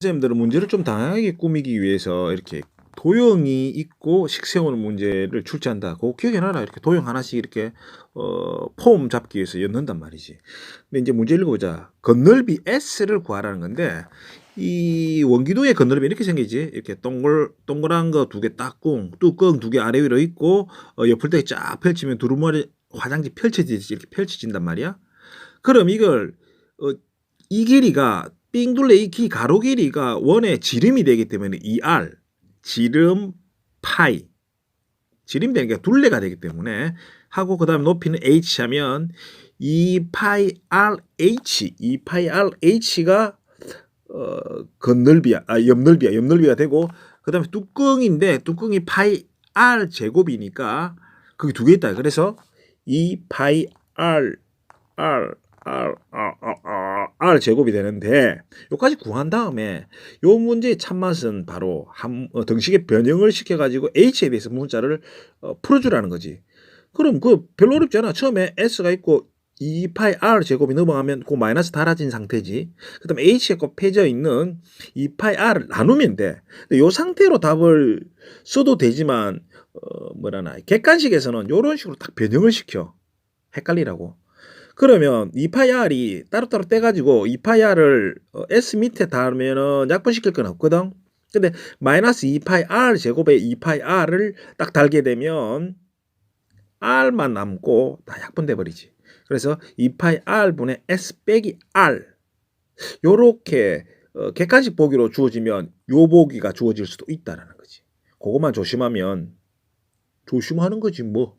선생님들은 문제를 좀 다양하게 꾸미기 위해서 이렇게 도형이 있고 식세우는 문제를 출제한다. 그거 기억해놔라. 이렇게 도형 하나씩 이렇게 어, 폼 잡기 위해서 엮는단 말이지. 근데 이제 문제 읽어보자. 건널비 S를 구하라는 건데 이 원기둥의 건널비 이렇게 생기지. 이렇게 동글 동그란 거 두 개 딱꿍 뚜껑 두 개 아래 위로 있고 어, 옆을 때쫙 펼치면 두루마리 화장지 펼쳐지듯이 이렇게 펼쳐진단 말이야. 그럼 이걸 어, 이 길이가 삥둘레 이 기 가로 길이가 원의 지름이 되기 때문에 2r 지름 파이. 지름이 되니까 둘레가 되기 때문에. 하고 그 다음 높이는 h 하면 2파이 rh 2파이 rh가 어 건널비야 아 옆넓이야 옆넓이가 되고 그 다음에 뚜껑인데 뚜껑이 파이 r 제곱이니까 그게 두 개 있다. 그래서 2파이 r r r r r r r 제곱이 되는데 요까지 구한 다음에 요 문제의 참맛은 바로 한 어, 등식의 변형을 시켜가지고 h에 대해서 문자를 어, 풀어주라는 거지. 그럼 그 별로 어렵지 않아. 처음에 s가 있고 2파이 r 제곱이 넘어가면 그 마이너스 달아진 상태지. 그 다음에 h가 꼭 패져 있는 2파이 r을 나누면 돼. 근데 요 상태로 답을 써도 되지만 어, 뭐라나 객관식에서는 요런 식으로 딱 변형을 시켜. 헷갈리라고. 그러면 2파이 r이 따로따로 떼가지고 2파이 r을 어, s 밑에 달면은 약분시킬 건 없거든. 근데 마이너스 2파이 r 제곱에 2파이 r을 딱 달게 되면 r만 남고 다 약분돼 버리지. 그래서 2파이 r분의 s 빼기 r 요렇게 어, 객관식 보기로 주어지면 요 보기가 주어질 수도 있다라는 거지. 그것만 조심하면 조심하는 거지 뭐.